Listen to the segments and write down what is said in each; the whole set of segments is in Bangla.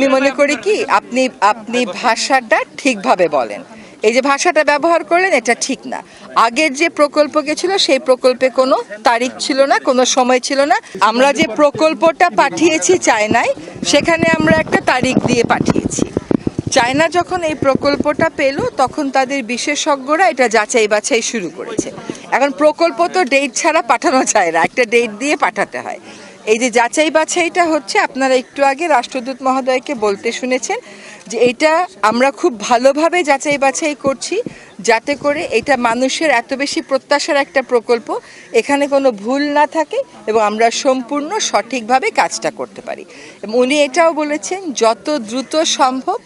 আমি মনে করি কি, আপনি আপনি ভাষাটা ঠিকভাবে বলেন। এই যে ভাষাটা ব্যবহার করলেন, এটা ঠিক না। আগের যে প্রকল্প গেছিল সেই প্রকল্পে কোনো তারিখ ছিল না, কোনো সময় ছিল না। আমরা যে প্রকল্পটা পাঠিয়েছি চায়নায়, সেখানে আমরা একটা তারিখ দিয়ে পাঠিয়েছি। চায়না যখন এই প্রকল্পটা পেল, তখন তাদের বিশেষজ্ঞরা এটা যাচাই বাছাই শুরু করেছে। এখন প্রকল্প তো ডেট ছাড়া পাঠানো যায় না, একটা ডেট দিয়ে পাঠাতে হয়। এই যে যাচাই বাছাইটা হচ্ছে, আপনারা একটু আগে রাষ্ট্রদূত মহোদয়কে বলতে শুনেছেন যে এটা আমরা খুব ভালোভাবে যাচাই বাছাই করছি যাতে করে এটা মানুষের এত বেশি প্রত্যাশার একটা প্রকল্প এখানে কোনো ভুল না থাকে এবং আমরা সম্পূর্ণ সঠিকভাবে কাজটা করতে পারি। এবং উনি এটাও বলেছেন, যত দ্রুত সম্ভব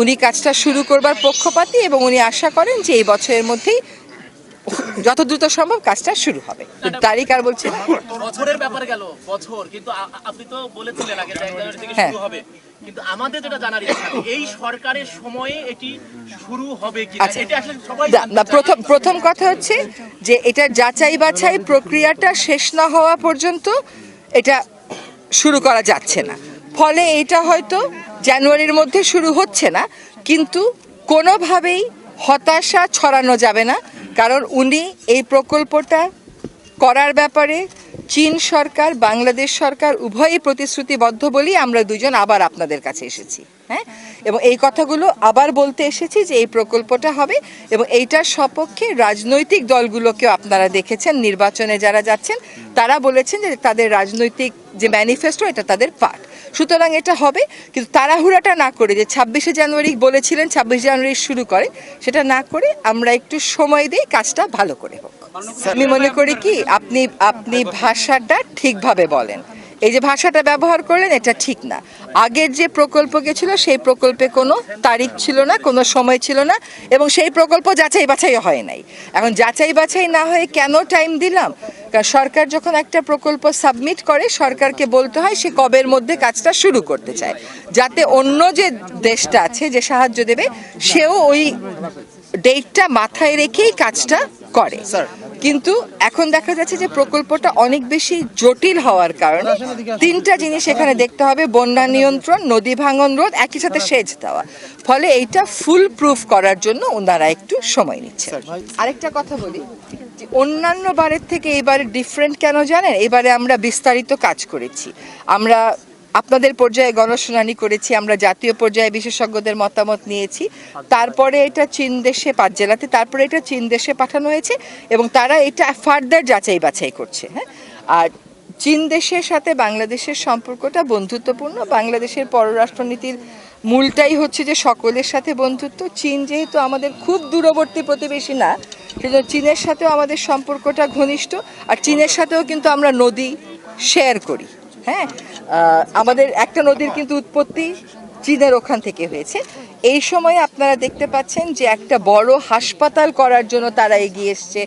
উনি কাজটা শুরু করবার পক্ষপাতী এবং উনি আশা করেন যে এই বছরের মধ্যেই যত দ্রুত সম্ভব কাজটা শুরু হবে। তারিখ আর বলছি বছরের ব্যাপার গেল বছর। কিন্তু আপনি তো বলেছিলেন আগে থেকে হ্যাঁ। শুরু হবে। কিন্তু আমাদের যেটা জানার ইচ্ছা এই সরকারের সময়ে এটি শুরু হবে কি আচ্ছা। এটা আসলে সবাই না, না প্রথম প্রথম কথা হচ্ছে যে এটা যাচাই বাছাই প্রক্রিয়াটা শেষ না হওয়া পর্যন্ত এটা শুরু করা যাচ্ছে না। ফলে এটা হয়তো জানুয়ারির মধ্যে শুরু হচ্ছে না কিন্তু কোনোভাবেই হতাশা ছড়ানো যাবে না। কারণ উনি এই প্রকল্পটা করার ব্যাপারে চীন সরকার, বাংলাদেশ সরকার উভয়ই প্রতিশ্রুতিবদ্ধ বলেই আমরা দুজন আবার আপনাদের কাছে এসেছি হ্যাঁ? এবং এই কথাগুলো আবার বলতে এসেছি যে এই প্রকল্পটা হবে এবং এইটার সপক্ষে রাজনৈতিক দলগুলোকেও আপনারা দেখেছেন, নির্বাচনে যারা যাচ্ছেন, তারা বলেছেন যে তাদের রাজনৈতিক যে ম্যানিফেস্টো এটা তাদের পার্ট সুতরাং এটা হবে, কিন্তু তাড়াহুড়াটা না করে যে ছাব্বিশে জানুয়ারি বলেছিলেন, ছাব্বিশ জানুয়ারি শুরু করে, সেটা না করে আমরা একটু সময় দিয়ে কাজটা ভালো করে হোক। আমি মনে করি কি, আপনি আপনি ভাষাটা ঠিকভাবে বলেন। এই যে ভাষাটা ব্যবহার করলেন, এটা ঠিক না। আগের যে প্রকল্প গেছিল সেই প্রকল্পে কোনো তারিখ ছিল না, কোনো সময় ছিল না, এবং সেই প্রকল্প যাচাই বাছাই হয় নাই। এখন যাচাই বাছাই না হয়ে কেন টাইম দিলাম? কারণ সরকার যখন একটা প্রকল্প সাবমিট করে, সরকারকে বলতে হয় সে কবের মধ্যে কাজটা শুরু করতে চায়। যাতে অন্য যে দেশটা আছে, যে সাহায্য দেবে, সেও ওই ডেটটা মাথায় রেখেই কাজটা করে। কিন্তু এখন দেখা যাচ্ছে যে প্রকল্পটা অনেক বেশি জটিল হওয়ার কারণে তিনটা জিনিস এখানে দেখতে হবে বন্যা নিয়ন্ত্রণ নদী ভাঙন রোধ একই সাথে সেচ দেওয়া। ফলে এইটা ফুল প্রুফ করার জন্য ওনারা একটু সময় নিচ্ছে। আরেকটা কথা বলি অন্যান্য বারের থেকে এবারে ডিফারেন্ট কেন জানেন? এবারে আমরা বিস্তারিত কাজ করেছি। আমরা আপনাদের পর্যায়ে গণশুনানি করেছি, আমরা জাতীয় পর্যায়ে বিশেষজ্ঞদের মতামত নিয়েছি। তারপরে এটা চীন দেশে পাঁচ জেলাতে তারপরে এটা চীন দেশে পাঠানো হয়েছে এবং তারা এটা ফার্দার যাচাই বাছাই করছে হ্যাঁ? আর চীন দেশের সাথে বাংলাদেশের সম্পর্কটা বন্ধুত্বপূর্ণ। বাংলাদেশের পররাষ্ট্রনীতির মূলটাই হচ্ছে যে সকলের সাথে বন্ধুত্ব। চীন যেহেতু আমাদের খুব দূরবর্তী প্রতিবেশী না, সেজন্য চীনের সাথেও আমাদের সম্পর্কটা ঘনিষ্ঠ। আর চীনের সাথেও কিন্তু আমরা নদী শেয়ার করি। হ্যাঁ আমাদের একটা নদীর কিন্তু উৎপত্তি চীনের ওখান থেকে হয়েছে। এই সময়ে আপনারা দেখতে পাচ্ছেন যে একটা বড় হাসপাতাল করার জন্য তারা এগিয়ে এসছে।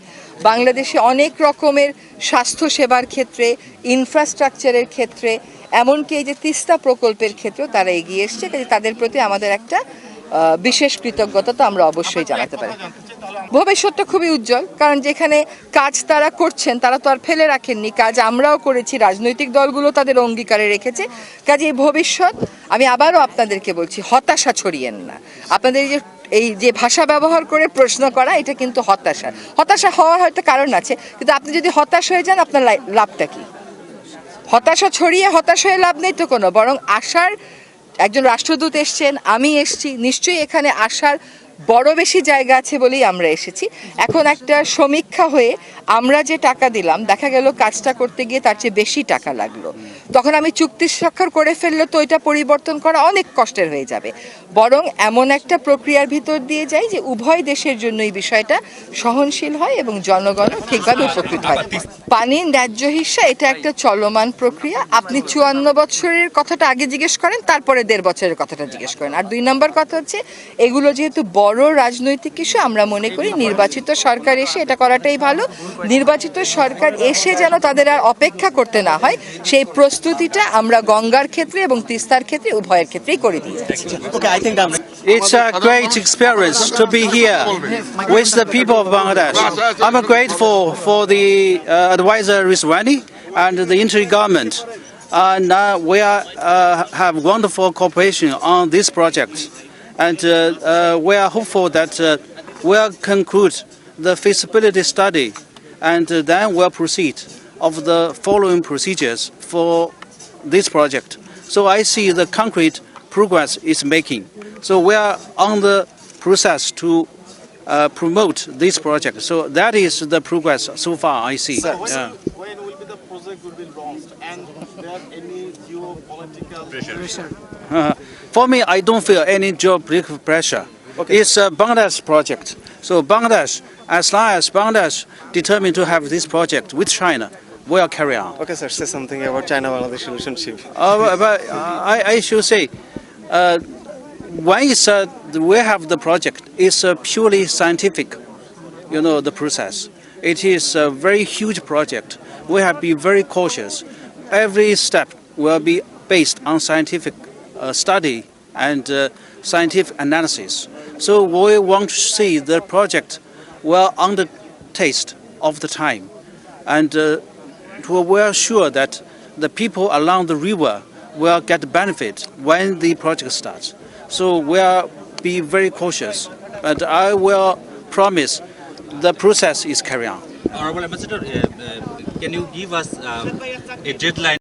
বাংলাদেশে অনেক রকমের স্বাস্থ্য সেবার ক্ষেত্রে ইনফ্রাস্ট্রাকচারের ক্ষেত্রে, এমনকি এই যে তিস্তা প্রকল্পের ক্ষেত্রেও তারা এগিয়ে এসছে। তাদের প্রতি আমাদের একটা বিশেষ কৃতজ্ঞতা তো আমরা অবশ্যই জানাতে পারি। ভবিষ্যৎটা খুবই উজ্জ্বল, কারণ যেখানে কাজ তারা করছেন, তারা তো আর ফেলে রাখেননি। কাজ আমরাও করেছি, রাজনৈতিক দলগুলো তাদের অঙ্গীকারে রেখেছে। কাজে ভবিষ্যৎ, আমি আবারও আপনাদেরকে বলছি, হতাশা ছড়িয়েন না। আপনাদের যে, এই যে ভাষা ব্যবহার করে প্রশ্ন করা, এটা কিন্তু হতাশা। হতাশা হওয়ার হয়তো কারণ আছে, কিন্তু আপনি যদি হতাশ হয়ে যান, আপনার লাভটা কি? হতাশা ছড়িয়ে হতাশ হয়ে লাভ নেই তো কোনো, বরং আশার, একজন রাষ্ট্রদূত এসছেন, আমি এসছি, নিশ্চয়ই এখানে আসার বড় বেশি জায়গা আছে বলেই আমরা এসেছি। এখন একটা সমীক্ষা হয়ে আমরা যে টাকা দিলাম, দেখা গেল কাজটা করতে গিয়ে তার চেয়ে বেশি টাকা লাগল। তখন আমি চুক্তি স্বাক্ষর করে ফেললে, তো এটা পরিবর্তন করা অনেক কষ্টের হয়ে যাবে। বরং এমন একটা প্রক্রিয়ার ভিতর দিয়ে যাই যে উভয় দেশের জন্য এই বিষয়টা সহনশীল হয় এবং জনগণও ঠিকভাবে উপকৃত হয়। পানির ন্যায্য হিসা, এটা একটা চলমান প্রক্রিয়া। আপনি চুয়ান্ন বছরের কথাটা আগে জিজ্ঞেস করেন, তারপরে দেড় বছরের কথাটা জিজ্ঞেস করেন। আর দুই নম্বর কথা হচ্ছে, এগুলো যেহেতু বড় রাজনৈতিক ইস্যু আমরা মনে করি নির্বাচিত সরকার এসে এটা করাটাই ভালো নির্বাচিত সরকার এসে যেন তাদের আর অপেক্ষা করতে না হয় সেই প্রস্তুতিটা আমরা গঙ্গার ক্ষেত্রে এবং তিস্তার ক্ষেত্রে উভয়ের ক্ষেত্রেই করে দিয়ে যাচ্ছি think It's a great experience to be here with the people of Bangladesh. I'm grateful for the uh, advisor Rizwani and the interim government And uh, we are, uh, have wonderful cooperation on this project. And uh, uh, we are hopeful that uh, we'll conclude the feasibility study and then we'll proceed of the following procedures for this project. So I see the concrete progress is making. So we are on the process to uh, promote this project. So that is the progress so far I see. Sir, Yeah. when will be the project will be launched and there any geopolitical For me, I don't feel any geopolitical pressure. It's a Bangladesh project. So Bangladesh, as long as Bangladesh determined to have this project with China, We'll carry on. Okay, sir, say something about China-Bangladesh relationship. Uh, but- but uh, I, I should say, uh, one is uh, we have the project. It's a purely scientific, you know, the process. It is a very huge project. We have to be very cautious. Every step will be based on scientific uh, study and uh, scientific analysis. So we want to see the project will under taste of the time, and uh, we are sure that the people along the river will get benefit when the project starts. So we are be very cautious, but I will promise the process is carry on. Honorable Ambassador, uh, can you give us um, a deadline